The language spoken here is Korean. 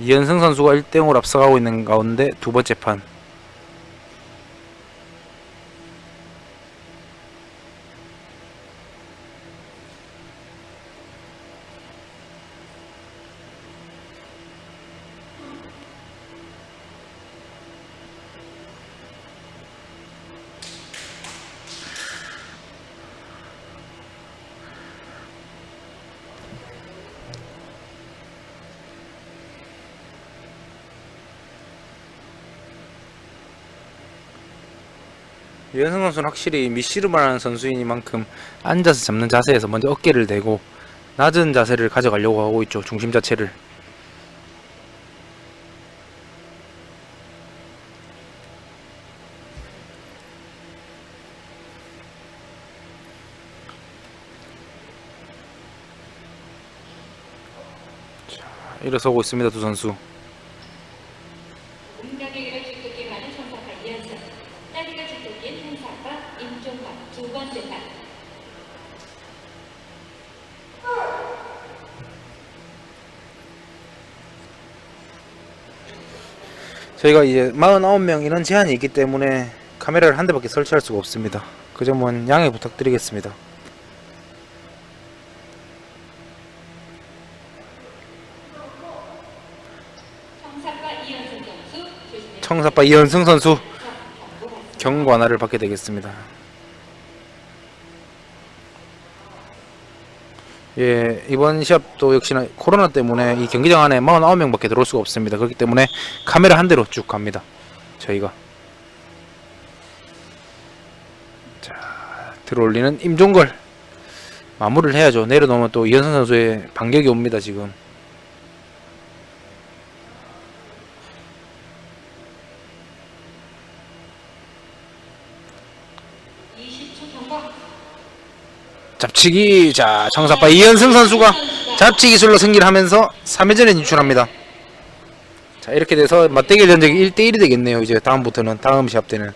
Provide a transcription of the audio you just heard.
이현승 선수가 1대0으로 앞서가고 있는 가운데 두 번째 판. 이현승 선수는 확실히 미시르만 하는 선수이니만큼 앉아서 잡는 자세에서 먼저 어깨를 대고 낮은 자세를 가져가려고 하고 있죠. 중심 자체를. 자, 일어서고 있습니다. 두 선수. 운명에게를 주특기하는 천사파 이현승, 주특기인 행사파 임종관 두 번째 판. 저희가 이제 49명 이런 제한이 있기 때문에 카메라를 한 대밖에 설치할 수가 없습니다. 그 점은 양해 부탁드리겠습니다. 청사파 이현승 선수 경고 하나를 받게 되겠습니다. 예, 이번 시합도 역시나 코로나 때문에 이 경기장 안에 49명 밖에 들어올 수가 없습니다. 그렇기 때문에 카메라 한 대로 쭉 갑니다. 저희가. 자, 들어올리는 임종걸. 마무리를 해야죠. 내려놓으면 또 이현승 선수의 반격이 옵니다, 지금. 이십초 경과. 잡치기. 자 청사파 이현승 선수가 잡치 기술로 승리를 하면서 3회전에 진출합니다. 자 이렇게 돼서 맞대결 전적이 1대1이 되겠네요. 이제 다음부터는 다음 시합 때는